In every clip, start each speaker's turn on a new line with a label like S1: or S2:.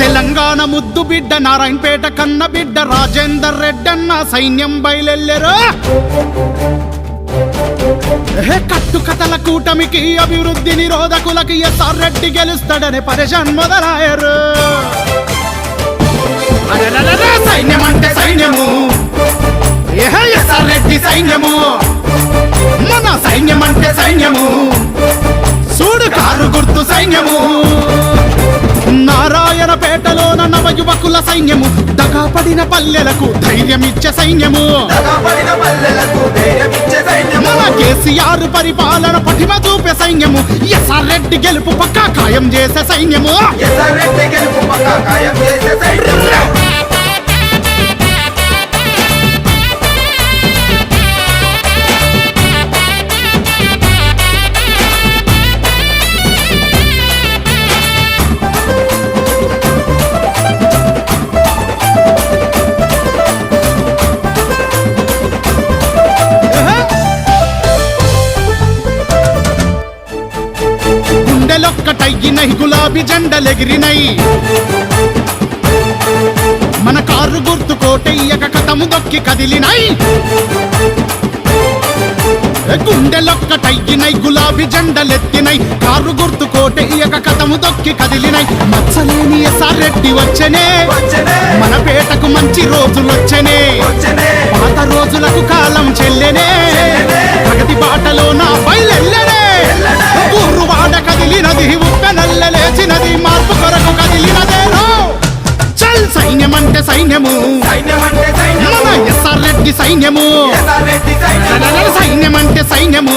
S1: తెలంగాణ ముద్దు బిడ్డ నారాయణపేట కన్న బిడ్డ రాజేందర్ రెడ్డన్న సైన్యం బయలెల్లెరు ఏ కట్టు కథల కూటమికి అభివృద్ధి నిరోధకులకి ఎస్ఆర్ రెడ్డి గెలుస్తాడని పరిశాన్ మొదలాయరు సైన్యం అంటే సైన్యము. ఏహే ఎస్ఆర్ రెడ్డి సైన్యము. మన సైన్యం అంటే సైన్యము. చూడు కారు గుర్తు సైన్యము. యువకుల సైన్యము. దగాపడిన పల్లెలకు ధైర్యమిచ్చే సైన్యము. మన కేసీఆర్ పరిపాలన పటిమ చూపే సైన్యము. ఎస్ఆర్ రెడ్డి గెలుపు పక్క ఖాయం చేసే సైన్యము. గుండెలొక్కటయ్యినై గులాబీ జెండలెగిరినై. మన కారు గుర్తు కోటయ్యక కథము దొక్కి కదిలినై. గుండెలొక్కటయ్యినై గులాబీ జెండలెత్తినై. కారు గుర్తు కోటయ్యక కథము దొక్కి కదిలినై. మచ్చలేని ఎస్ఆర్ రెడ్డి వచ్చనే. మన పేటకు మంచి రోజులొచ్చనే.
S2: వచ్చనే.
S1: పాత రోజులకు కాలం చెల్లెనే లేచినది మార్పు కొరకు కదిలినదేనో? చల్ సైన్యం అంటే సైన్యము. మన ఎస్ఆర్ రెడ్డి సైన్యము. సైన్యం అంటే సైన్యము.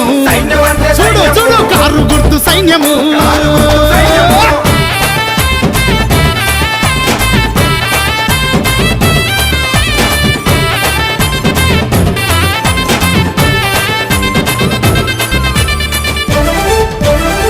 S1: చూడు. చూడు
S2: కారు గుర్తు సైన్యము.